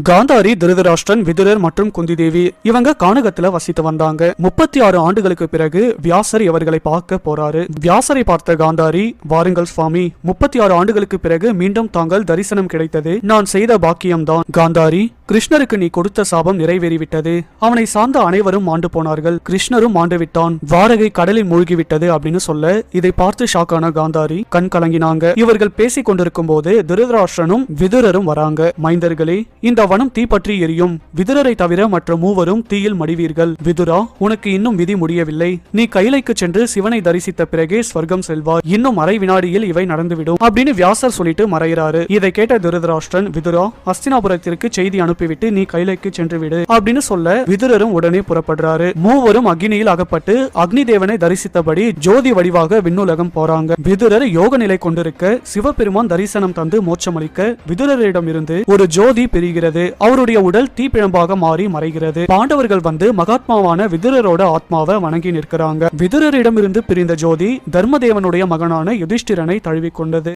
காந்தாரி திருதராஷ்டிரன் விதுரர் மற்றும் குந்தி தேவி இவங்க கானகத்துல வசித்து வந்தாங்க. முப்பத்தி ஆறு ஆண்டுகளுக்கு பிறகு வியாசர் இவர்களை பார்க்க போறாரு. வியாசரை பார்த்த காந்தாரி வாருங்கள் சுவாமி முப்பத்தி ஆறு ஆண்டுகளுக்கு பிறகு மீண்டும் தாங்கள் தரிசனம் கிடைத்தது. நான் செய்த பாக்கியம்தான். காந்தாரி கிருஷ்ணருக்கு நீ கொடுத்த சாபம் நிறைவேறிவிட்டது. அவனை சார்ந்த அனைவரும் மாண்டு போனார்கள். கிருஷ்ணரும் மாண்டு விட்டான் வாரகை கடலில் மூழ்கிவிட்டது அப்படின்னு சொல்ல இதை பார்த்து ஷாக்கான காந்தாரி கண் கலங்கினாங்க. இவர்கள் பேசிக் கொண்டிருக்கும் போது திருதராஷ்டனும் விதுரரும் வராங்க. மைந்தர்களே இந்த வனம் தீப்பற்றி எரியும். விதுரரை தவிர மற்ற மூவரும் தீயில் மடிவீர்கள். விதுரா உனக்கு இன்னும் விதி முடியவில்லை. நீ கைலைக்கு சென்று சிவனை தரிசித்த பிறகே ஸ்வர்க்கம் செல்வார். இன்னும் அரை வினாடியில் இவை நடந்துவிடும் அப்படின்னு வியாசர் சொல்லிட்டு மறைகிறாரு இதை கேட்ட திருதராஷ்டிரன் விதுரா அஸ்தினாபுரத்திற்கு செய்தி அனுப்பி அனுப்பிவிட்டு நீ கைலைக்கு சென்று விடு அப்படின்னு சொல்ல விதுரரும் உடனே புறப்படுறாரு. மூவரும் அக்னியில் அகப்பட்டு அக்னி தேவனை தரிசித்தபடி ஜோதி வடிவாக விண்ணுலகம் போறாங்க. விதுரர் யோக நிலை கொண்டிருக்க சிவபெருமான் தரிசனம் தந்து மோட்சமளிக்க விதுரரிடம் இருந்து ஒரு ஜோதி பிரிகிறது. அவருடைய உடல் தீப்பிழம்பாக மாறி மறைகிறது. பாண்டவர்கள் வந்து மகாத்மாவான விதுரரோட ஆத்மாவை வணங்கி நிற்கிறாங்க. விதுரரிடமிருந்து பிரிந்த ஜோதி தர்மதேவனுடைய மகனான யுதிஷ்டிரனை தழுவிக்கொண்டது.